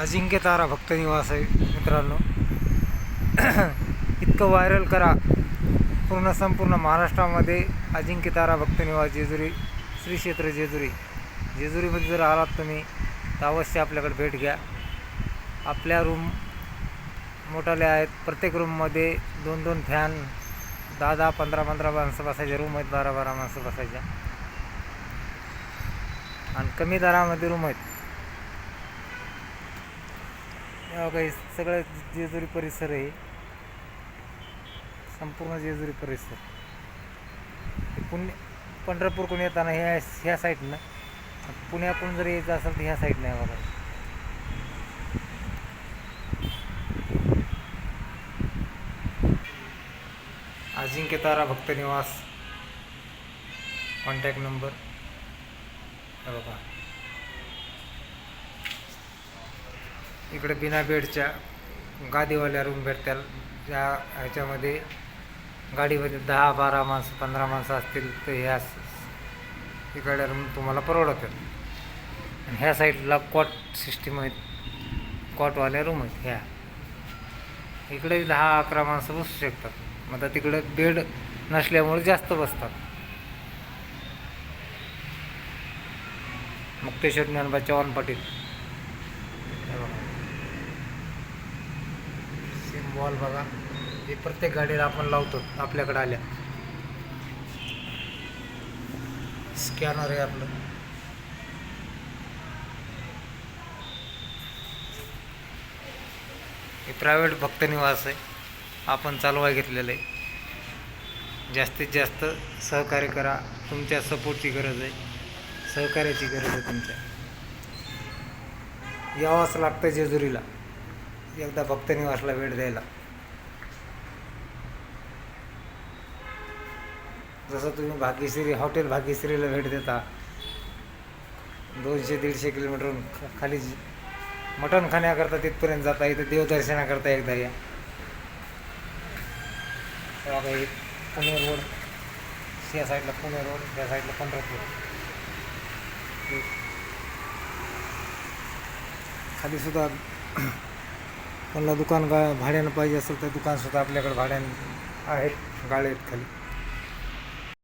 अजिंक्य तारा भक्त निवास आहे मित्रांनो. इतकं व्हायरल करा. पूर्ण संपूर्ण महाराष्ट्रामध्ये अजिंक्य तारा भक्त निवास जेजुरी श्री क्षेत्र जेजुरी. जेजुरीमध्ये जर आलात तुम्ही तर अवश्य आपल्याकडे भेट घ्या. आपल्या रूम मोठाले आहेत. प्रत्येक रूममध्ये दोन दोन फॅन दहा दहा पंधरा पंधरा माणसं बसायच्या. रूम आहेत बारा बारा माणसं बसायच्या. आणि कमी दरामध्ये रूम आहेत या हो काही सगळं जेजुरी परिसर आहे. संपूर्ण जेजुरी परिसर. पुणे पंढरपूरकडून येताना ह्या ह्या साईडनं पुण्याकडून जर यायचं असेल तर ह्या साईडनं आहे बघा. अजिंक्य तारा भक्त निवास. कॉन्टॅक्ट नंबर बघा. इकडे बिना बेडच्या गादीवाल्या रूम भेटतात त्या ह्याच्यामध्ये गाडीमध्ये दहा बारा माणसं पंधरा माणसं असतील तर ह्या स- इकडे रूम तुम्हाला परवडतात आणि ह्या साईडला कॉट सिस्टीम आहेत. कॉटवाल्या रूम आहेत ह्या. इकडे दहा अकरा माणसं बसू शकतात. मग आता तिकडे बेड नसल्यामुळे जास्त बसतात. मुक्तेश्वर ज्ञानबा चव्हाण पाटील हे बघा सिम बॉल बघा. हे प्रत्येक गाडीला आपण लावतो आपल्याकडे आल्या. स्कॅनर आहे आपलं. हे प्रायव्हेट भक्त निवास आहे. आपण चालवाय घेतलेलं आहे. जास्तीत जास्त सहकार्य करा. तुमच्या सपोर्टची गरज आहे. सहकार्याची गरज आहे तुमच्या. यावंच लागतं जेजुरीला. एकदा भक्त निवासला भेट द्यायला. जसं तुम्ही भाग्यश्री हॉटेल भाग्यश्रीला भेट देता दोनशे दीडशे किलोमीटरहून खाली मटण खाण्याकरता तिथपर्यंत जाता इथं देवदर्शनाकरता एकदा या. काही पुणे रोड या साईडला पुणे रोड या साईडला पंढरपूर. खालीसुद्धा त्यांना दुकान गा भाड्यानं पाहिजे असेल तर दुकानसुद्धा आपल्याकडे भाड्यानं आहेत गाळे आहेत खाली.